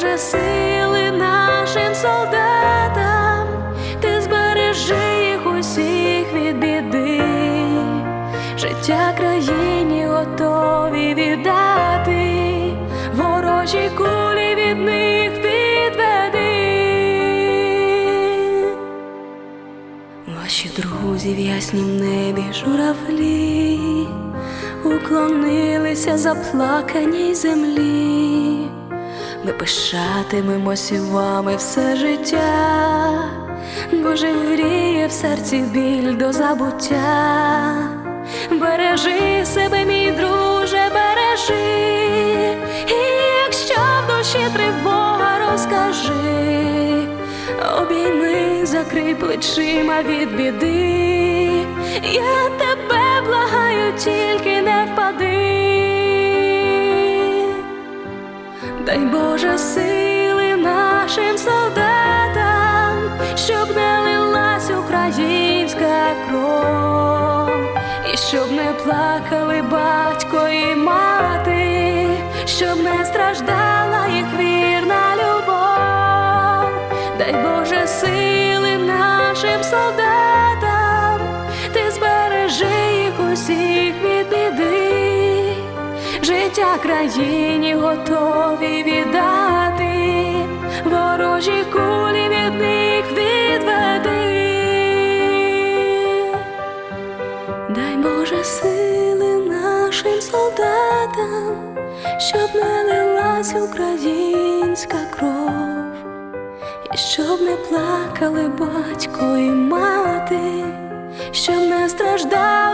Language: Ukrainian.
Боже сили нашим солдатам, ти збережи їх усіх від біди, життя країні готові віддати, ворожі кулі від них відведи. Ваші друзі в яснім небі журавлі уклонилися заплаканій землі. Ми пишатимемося вами все життя, бо живріє в серці біль до забуття. Бережи себе, мій друже, бережи, і якщо в душі тривога, розкажи, обійми, закрий плечима від біди, я тебе благаю, тільки не впади. Щоб не лилась українська кров, і щоб не плакали батько і мати, щоб не страждала їх вірна любов. Дай Боже сили нашим солдатам, ти збережи їх усіх від біди. Життя країні готові віддати, ворожі кулі сили нашим солдатам, щоб не лилась українська кров, і щоб не плакали батько і мати, щоб не страждала